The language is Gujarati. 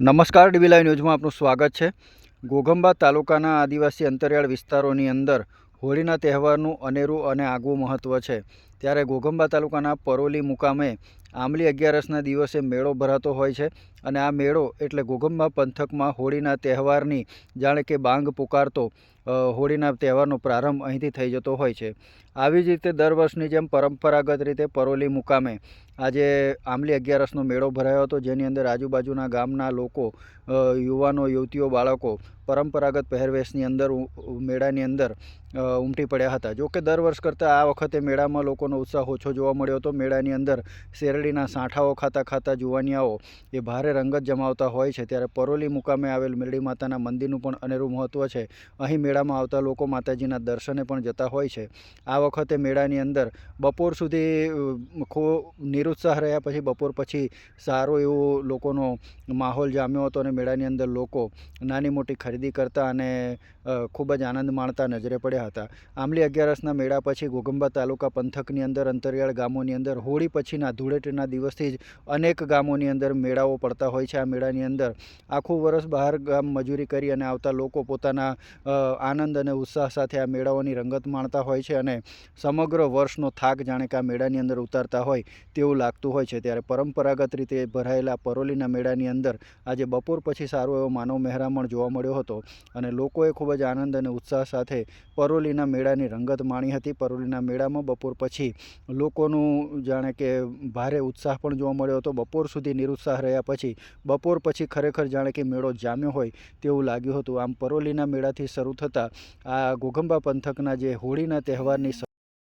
નમસ્કાર ડીબી ન્યૂઝમાં આપનું સ્વાગત છે. ઘોઘંબા તાલુકાના આદિવાસી અંતરિયાળ વિસ્તારોની અંદર હોળીના તહેવારનું અનેરું અને આગવું મહત્ત્વ છે. ત્યારે ઘોઘંબા તાલુકાના પરોલી મુકામે આંબલી અગિયારસના દિવસે મેળો ભરાતો હોય છે અને આ મેળો એટલે ઘોઘંબા પંથકમાં હોળીના તહેવારની જાણે કે બાંગ પુકારતો હોળીના તહેવારનો પ્રારંભ અહીંથી થઈ જતો હોય છે. આવી જ રીતે દર વર્ષની જેમ પરંપરાગત રીતે પરોલી મુકામે આજે આંબલી અગિયારસનો મેળો ભરાયો હતો. જેની અંદર આજુબાજુના ગામના લોકો યુવાનો, યુવતીઓ, બાળકો પરંપરાગત પહેરવેશની અંદર મેળાની અંદર ઉમટી પડ્યા હતા. જો કે દર વર્ષ કરતાં આ વખતે મેળામાં લોકોનો ઉત્સાહ ઓછો જોવા મળ્યો હતો. મેળાની અંદર શેરડીના સાંઠાઓ ખાતા ખાતા જુવાનિયાઓ એ ભારે રંગત જમાવતા હોય છે. ત્યારે પરોલી મુકામે આવેલ મેરડી માતાના મંદિરનું પણ અનેરું મહત્ત્વ છે. અહીં મેળામાં આવતા લોકો માતાજીના દર્શને પણ જતા હોય છે. આ વખતે મેળાની અંદર બપોર સુધી ખૂબ નિરુત્સાહ રહ્યા પછી બપોર પછી સારો એવો લોકોનો માહોલ જામ્યો હતો અને મેળાની અંદર લોકો નાની મોટી ખરીદી કરતા અને ખૂબ જ આનંદ માણતા નજરે પડ્યા હતા. આંબલી અગિયારસના મેળા પછી ઘોઘંબા તાલુકા પંથકની અંદર, અંતરિયાળ ગામોની અંદર, હોળી પછીના ધૂળેટીના દિવસથી જ અનેક ગામોની અંદર મેળાઓ પડતા હોય છે. આ મેળાની અંદર આખું વર્ષ બહાર ગામ મજૂરી કરી અને આવતા લોકો પોતાના આનંદ અને ઉત્સાહ સાથે આ મેળાઓની રંગત માણતા હોય છે અને સમગ્ર વર્ષનો થાક જાણે કે આ મેળાની અંદર ઉતારતા હોય તેવું લાગતું હોય છે. ત્યારે પરંપરાગત રીતે ભરાયેલા પરોલીના મેળાની અંદર આજે બપોર પછી સારો એવો માનવ મહેરામણ જોવા મળ્યો હતો અને લોકોએ ખૂબ જ આનંદ અને ઉત્સાહ સાથે પરોલીના મેળાની રંગત માણી હતી. પરોલીના મેળામાં બપોર પછી લોકોનું જાણે કે ભારે ઉત્સાહ પણ જોવા મળ્યો હતો. બપોર સુધી નિરુત્સાહ રહ્યા પછી, બપોર પછી ખરેખર જાણે કે મેળો જામ્યો હોય તેવું લાગ્યું હતું. આમ પરોલીના મેળાથી શરૂ થતાં આ ઘોઘંબા પંથકના જે હોળીના તહેવારની